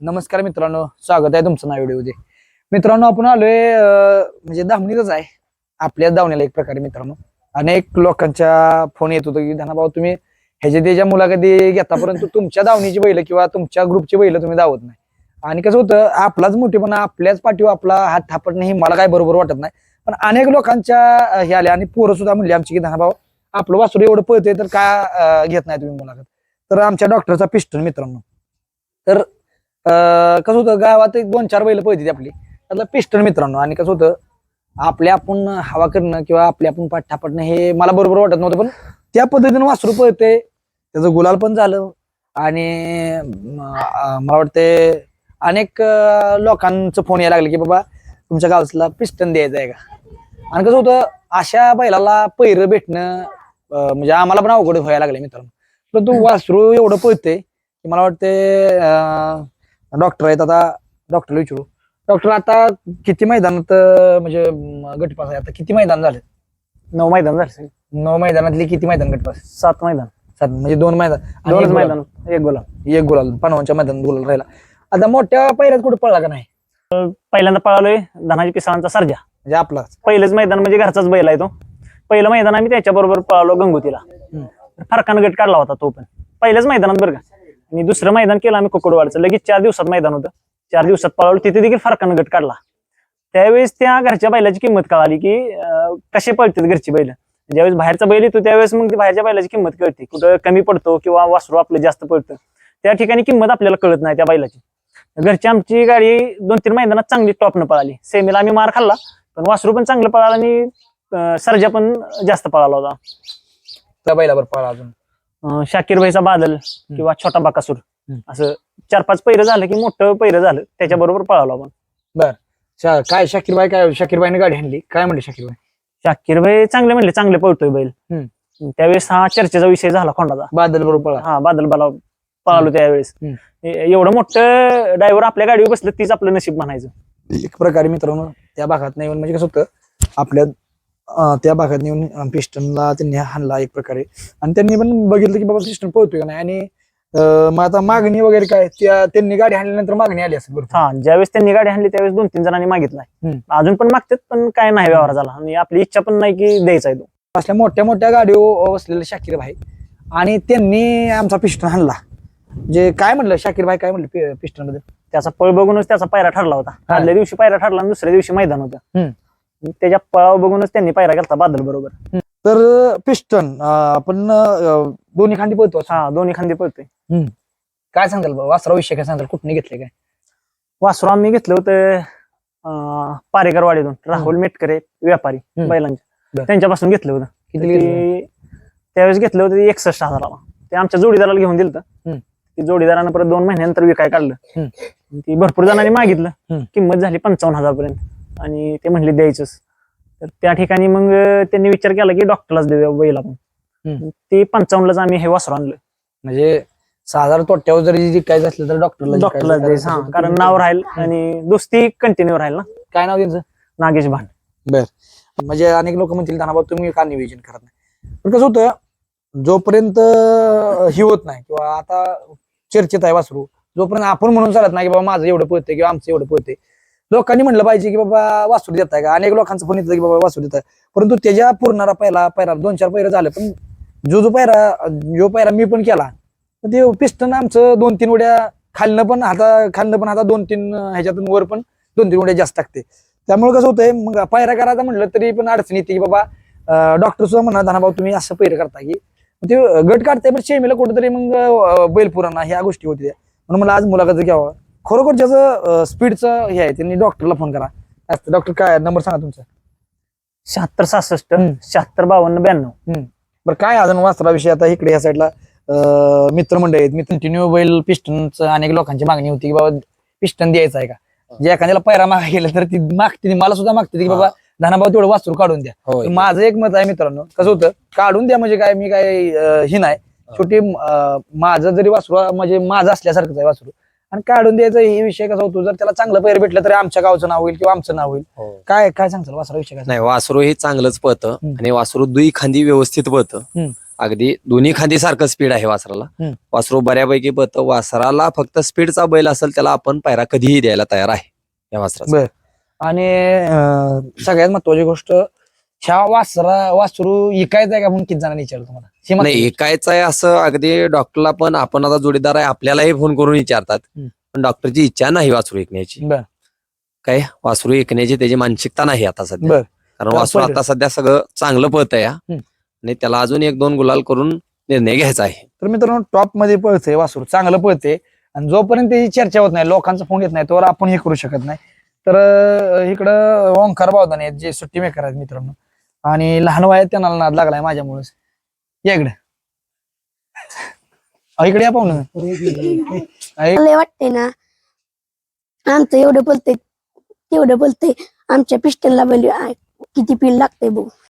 नमस्कार मित्रांनो स्वागत आहे तुमचं नाव व्हिडिओ मित्रांनो आपण आलोय म्हणजे धामणीतच आहे. आपल्या धावण्याला एक प्रकारे मित्रांनो. अनेक लोकांच्या फोन येत होतो की धनाभाऊ तुम्ही ह्याच्या त्याच्या मुलाखती घेता परंतु तुमच्या धावणीची बैल किंवा तुमच्या ग्रुपची बैल तुम्ही दावत नाही. आणि कसं होतं आपलाच मोठेपणा आपल्याच पाठीवर आपला हात थापटणे हे मला काय बरोबर वाटत नाही. पण अनेक लोकांच्या हे आल्या आणि पोरं सुद्धा म्हणली आमची की धनाभाऊ आपलं वासरू एवढं पळतंय तर का घेत नाही तुम्ही मुलाखत? तर आमच्या डॉक्टरचा पिस्टन मित्रांनो. तर कसं होतं गावात एक दोन चार बैल पळते आपली. त्यातलं पिस्टन मित्रांनो. आणि कसं होतं आपल्या आपण हवा करणं किंवा आपल्या आपण पाठ थापडणं हे मला बरोबर वाटत नव्हतं पण त्या पद्धतीनं वासरू पळते त्याचं गुलाल पण झालं. आणि मला वाटते अनेक लोकांचं फोन यायला लागले की बाबा तुमच्या गावचला पिस्टन द्यायचं आहे का? आणि कसं होतं अशा बैलाला पैर भेटणं म्हणजे आम्हाला पण अवघड व्हायला लागले मित्रांनो. परंतु वासरू एवढं पळते की मला वाटते डॉक्टर आहेत आता डॉक्टरला विचारू. डॉक्टर आता किती मैदानात म्हणजे गटपास आहे? आता किती मैदान झाले नऊ मैदान झाले नऊ मैदानातली किती मैदान गटपास सात मैदान. सात म्हणजे दोन मैदान. दोनच एक गुलाल. मैदान एक गोला एक गुलाल. पनवांच्या मैदानात गुलाल राहिला. आता मोठ्या पायऱ्यात कुठे पळला का नाही? पहिल्यांदा पळालोय धनाजी पिसाळांचा सर्जा. म्हणजे आपला. पहिलंच मैदान म्हणजे घरचाच बैल आहे तो. पहिलं मैदान आम्ही त्याच्याबरोबर पळालो गंगोतीला. फरकानं गट काढला होता तो पण. पहिल्याच मैदानात बरं का. आणि दुसरं मैदान केलं आम्ही कुकडवाडचं. लगेच चार दिवसात मैदान होतं. चार दिवसात पळवलं तिथे देखील फरकानं गट काढला. त्यावेळेस त्या घरच्या बैलाची किंमत कळाली की कसे पळतात घरची बैल. ज्यावेळेस बाहेरचा बैल येतो त्यावेळेस मग ती बाहेरच्या बैलाची किंमत कळते. कुठं कमी पडतो किंवा वासरू आपलं जास्त पडतं त्या ठिकाणी किंमत आपल्याला कळत नाही त्या बैलाची. घरची आमची गाडी दोन तीन मैदानात चांगली टॉपनं पळाली. सेमीला आम्ही मार खाल्ला पण वासरू पण चांगलं पळाला आणि सरजा पण जास्त पळाला होता. त्या बैलावर पळाला अजून. शाकीर भाईचा बादल किंवा छोटा बाकासूर. असं चार पाच पहिरं झालं की मोठं पहिरं झालं त्याच्याबरोबर पळालो आपण. शा- काय शाकीरबाई काय शाकीरबाईने गाडी आणली? काय म्हणले शाकीरबाई? शाकीर भाई चांगले म्हणले चांगले पळतोय बैल. त्यावेळेस हा चर्चेचा विषय झाला खोंडाचा. बादल बरोबर पळा. हा बादल बाला पळालो त्यावेळेस. एवढं मोठं ड्रायव्हर आपल्या गाडीवर बसलं तीच आपलं नशीब म्हणायचं. एक प्रकारे मित्रांनो त्या भागात नाही म्हणजे कसं होतं आपल्या त्या भागात येऊन पिस्टनला त्यांनी हाणला एक प्रकारे. आणि त्यांनी पण बघितलं की बाबा पिस्टन पळतोय का नाही? आणि मग आता मागणी वगैरे काय? त्या त्यांनी गाडी हाणल्यानंतर मागणी आली असेल बरोबर हा ज्यावेळेस त्यांनी गाडी आणली त्यावेळेस दोन तीन जणांनी मागितलाय हम्म. अजून पण मागतात पण काय नाही व्यवहार झाला आणि आपली इच्छा पण नाही की द्यायचा आहे तो. असल्या मोठ्या मोठ्या गाडीवर बसलेले शाकीर भाई. आणि त्यांनी आमचा पिस्टन हाणला. म्हणजे काय म्हणलं शाकीर भाई काय म्हणलं पिस्टनमध्ये त्याचा पळ बघूनच त्याचा पायरा ठरला होता. आदल्या दिवशी पायरा ठरला आणि दुसऱ्या दिवशी मैदान होतं. हम्म. त्याच्या पळाव बघूनच त्यांनी पायरा केला बादल बरोबर. तर पिस्टन आपण अं, दोन्ही खांदी पळतो असं. हा दोन्ही खांदे पळतोय. काय सांगाल बाबा वासरा विषय काय सांगाल? कुठने घेतले काय? वासरू आम्ही घेतलं होतं अं, पारेकरवाडीतून. राहुल मेटकरे व्यापारी हम्म. बैलांचे. बर. त्यांच्यापासून घेतलं होतं. किती घेतलं? ते- त्यावेळेस घेतलं होतं ते एकसष्ट हजाराला. ते आमच्या जोडीदाराला घेऊन दिलं हम्म. ते जोडीदारानं परत दोन महिन्यानंतर विकाय काढलं. हम्म. ती भरपूर जणांनी मागितलं. हम्म. किंमत झाली पंचावन्न हजार पर्यंत आणि ते म्हणले द्यायचंच. तर त्या ठिकाणी मग त्यांनी विचार केला की डॉक्टरलाच देऊया बैल हम्म. ते पंचावन्नलाच आम्ही हे वासरू आणलं म्हणजे साधारण तोट्यावर जरी जिकायचं असलं तर डॉक्टरला डॉक्टरला. द्यायचं हा कारण नाव राहील आणि दोस्ती कंटिन्यू राहील ना. काय नाव त्यांचं? नागेश भान. म्हणजे अनेक लोक म्हणतील धनाबा तुम्ही का नियोजन करत नाही? पण कसं होतं जोपर्यंत ही होत नाही किंवा आता चर्चेत आहे वासरू जोपर्यंत आपण म्हणून चालत नाही की बाबा माझं एवढं पळतंय किंवा आमचं एवढं पळतंय लोकांनी म्हणलं पाहिजे की बाबा वासूर देत आहे का? अनेक लोकांचं फोन येतं की बाबा वासूर देत आहे. परंतु त्याच्या पूर्णारा पहिला पहिला दोन चार पैरा झालं पण जो जो पायरा जो पायरा मी पण केला ते पिस्टन आमचं दोन तीन उड्या खालनं पण हाता खालनं पण हाता दोन तीन ह्याच्यातून वर पण दोन तीन उड्या जास्त टाकते. त्यामुळे कसं होतंय मग पायरा करायचा म्हटलं तरी पण अडचण येते की बाबा डॉक्टर सुद्धा म्हणा धनाभाऊ तुम्ही असं पैर करता की. ते गट काढताय पण शेमीला कुठेतरी मग बैलपुराणा ह्या गोष्टी होत्या. म्हणून मला आज मुलाखत घ्यावं. खरोखर ज्याचं स्पीडचं हे आहे त्यांनी डॉक्टरला फोन करा. डॉक्टर काय नंबर सांगा तुमचा. शहात्तर सहासष्ट. शहात्तर बावन्न ब्याण्णव. बरं काय अजून वाचला विषय आता इकडे या साईडला मित्रमंडळ आहेत. मी कंटिन्यू बैल पिस्टनचं अनेक लोकांची मागणी होती की बाबा पिस्टन द्यायचं आहे का? जे एखाद्याला पैरा मागा गेलं तर ती मागते. मला सुद्धा मागते की बाबा धनाभाऊ तेवढं वास्तू काढून द्या. माझं एक मत आहे मित्रांनो कसं होतं? काढून द्या म्हणजे काय? मी काय ही नाही. अं, माझं जरी वासरू म्हणजे माझं असल्यासारखंच आहे वासरू. आणि काढून द्यायचं हे विषय कसा होतो? जर त्याला चांगलं पैर भेटलं तरी आमच्या गावचं नाव होईल किंवा आमचं नाव होईल. काय काय सांगताल वासरा विषय नाही वासरू हे चांगलंच पळतं हम्म. आणि वासरू दुई खांदी व्यवस्थित पळतं. हम्म. अगदी दोन्ही खांदी सारखं स्पीड आहे वासराला. वासरू बऱ्यापैकी पळतं. वासराला फक्त स्पीडचा बैल असेल त्याला आपण पायरा कधीही द्यायला तयार आहे या वासराचा. बर. आणि सगळ्यात महत्वाची गोष्ट ह्या वासरा वासरू इकायचं आहे का म्हणून किती जणांनी विचारलं तुम्हाला? नाही. एकायचं आहे असं अगदी डॉक्टरला पण आपण आता जोडीदार आहे आपल्यालाही फोन करून विचारतात. हम्म. पण डॉक्टरची इच्छा नाही वासरू ऐकण्याची. बर. काय? वासरू ऐकण्याची त्याची मानसिकता नाही आता सध्या. बर. कारण तर वासरू आता सध्या सगळं चांगलं पळत आहे. आणि त्याला अजून एक दोन गुलाल करून निर्णय घ्यायचा आहे. तर मित्रांनो टॉपमध्ये पळते वासरू चांगलं पळते आणि जोपर्यंत त्याची चर्चा होत नाही लोकांचा फोन येत नाही तोवर आपण हे करू शकत नाही. तर अं, इकडं ओंकार बावदाने आहेत जे सुट्टी मेकर आहेत मित्रांनो. आणि लहान वयात त्यांना नाद लागलाय माझ्यामुळेच. या इकडे. अहो, इकडे या पाहुणं. अहो, वाटते ना आमचं एवढं बोलते तेवढं बोलते आमच्या पिस्टनला बोल किती पिल लागते बघ.